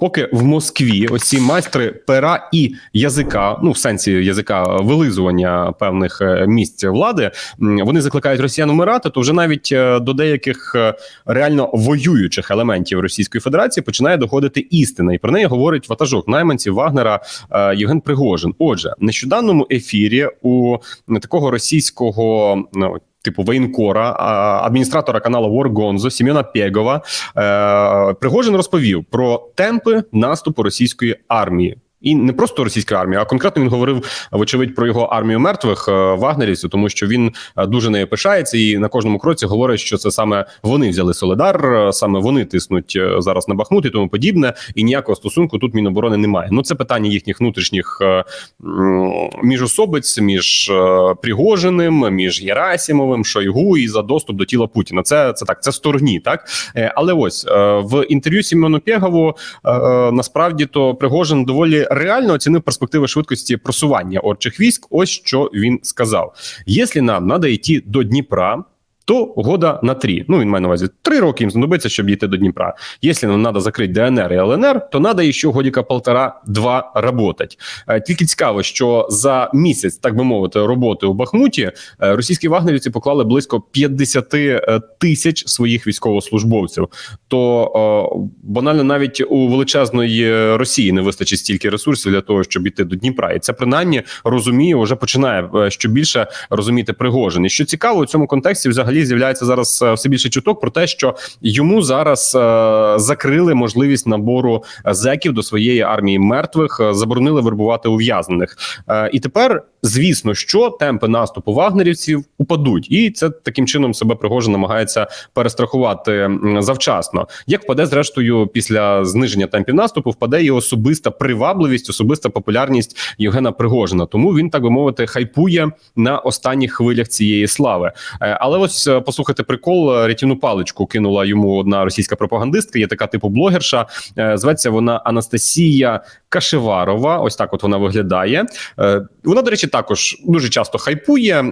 Поки в Москві оці майстри пера і язика, ну в сенсі язика вилизування певних е, місць влади, вони закликають росіян умирати, то вже навіть е, до деяких е, реально воюючих елементів Російської Федерації починає доходити істина, і про неї говорить ватажок найманців Вагнера Євген Пригожин. Отже, в нещодавному ефірі у такого російського ну, типу воєнкора, адміністратора каналу War Сімена Пєгова, е, Пригожин розповів про темпи наступу російської армії. І не просто російської армії, а конкретно він говорив, вочевидь, про його армію мертвих е, вагнерівців, тому що він е, дуже нею пишається і на кожному кроці говорить, що це саме вони взяли Соледар, е, саме вони тиснуть зараз на Бахмут і тому подібне. І ніякого стосунку тут Міноборони немає. Ну це питання їхніх внутрішніх міжособиць, між Пригожиним, між Герасімовим, Шойгу і за доступ до тіла Путіна. Це це так, це стороні, так але ось в інтерв'ю Сімону Пєгову насправді то Пригожин доволі реально оцінив перспективи швидкості просування орчих військ. Ось що він сказав: якщо нам треба йти до Дніпра. То года на три. Ну, він має на увазі три роки їм знадобиться, щоб дійти до Дніпра. Якщо нам треба закрити ДНР і ЛНР, то треба ще годика полтора-два работать. Е, Тільки цікаво, що за місяць, так би мовити, роботи у Бахмуті е, російські вагнерівці поклали близько 50 е, тисяч своїх військовослужбовців. То банально навіть у величезної Росії не вистачить стільки ресурсів для того, щоб іти до Дніпра, і це принаймні розуміє, вже починає що більше розуміти Пригожин. І що цікаво у цьому контексті, взагалі з'являється зараз е, все більше чуток про те, що йому зараз е, закрили можливість набору зеків до своєї армії мертвих, е, заборонили вербувати ув'язнених. І тепер, звісно, що темпи наступу вагнерівців упадуть, і це таким чином себе Пригожин намагається перестрахувати завчасно. Як впаде, зрештою, після зниження темпів наступу, впаде і особиста привабливість, особиста популярність Євгена Пригожина. Тому він, так би мовити, хайпує на останніх хвилях цієї слави. Е, Але ось е, послухайте прикол, рятівну паличку кинула йому одна російська пропагандистка. Є така типу блогерша. Е, Зветься вона Анастасія Кашеварова. Ось так от вона виглядає. Вона, до речі, також дуже часто хайпує. Е,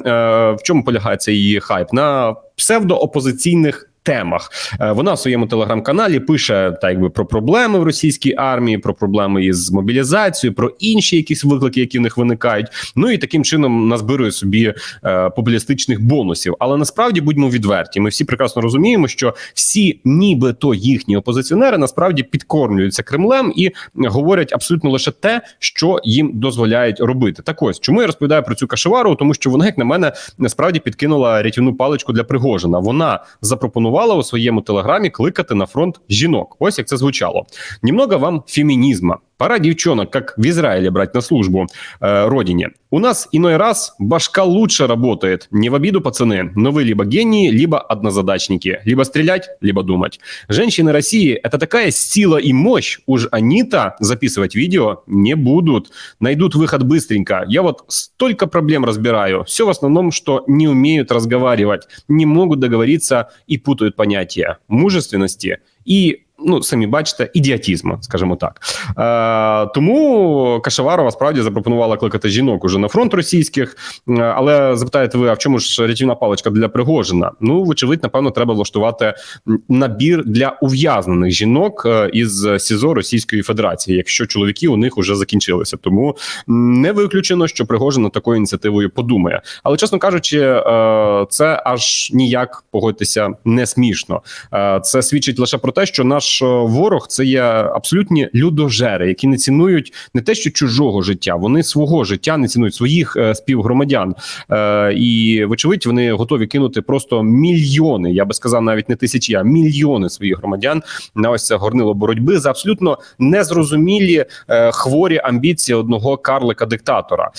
В чому полягає цей її хайп? На псевдоопозиційних темах. Е, Вона в своєму телеграм-каналі пише так, якби про проблеми в російській армії, про проблеми із мобілізацією, про інші якісь виклики, які в них виникають. Ну і таким чином назбирує собі е, популістичних бонусів. Але насправді будьмо відверті. Ми всі прекрасно розуміємо, що всі, нібито їхні опозиціонери, насправді підкормлюються Кремлем і говорять абсолютно лише те, що їм дозволяють робити. Так ось чому я розповідаю про цю кашевару? Тому що вона, як на мене, насправді підкинула рятівну паличку для Пригожина. Вона запропонувала у своєму телеграмі кликати на фронт жінок. Ось як це звучало. Німного вам фемінізма. Пора девчонок, как в Израиле, брать на службу э, родине. У нас иной раз башка лучше работает. Не в обиду, пацаны, но вы либо гении, либо однозадачники. Либо стрелять, либо думать. Женщины России – это такая сила и мощь. Уж они-то записывать видео не будут. Найдут выход быстренько. Я вот столько проблем разбираю. Все в основном, что не умеют разговаривать, не могут договориться и путают понятия мужественности и ну, самі бачите, ідіотізму, скажімо так. Е, тому Кашеварова справді запропонувала кликати жінок уже на фронт російських. Е, Але запитаєте ви, а в чому ж рятівна паличка для Пригожина? Ну, вочевидь, напевно, треба влаштувати набір для ув'язнених жінок е, із СІЗО Російської Федерації, якщо чоловіки у них вже закінчилися. Тому не виключено, що Пригожин такою ініціативою подумає. Але чесно кажучи, е, це аж ніяк погодьтеся не смішно. Це свідчить лише про те, що наш е, ворог це є абсолютні людожери, які не цінують не те, що чужого життя, вони свого життя не цінують своїх е, співгромадян. Е, І вочевидь, вони готові кинути просто мільйони. Я би сказав, навіть не тисячі, а мільйони своїх громадян на ось це горнило боротьби за абсолютно незрозумілі хворі амбіції одного карлика диктатора.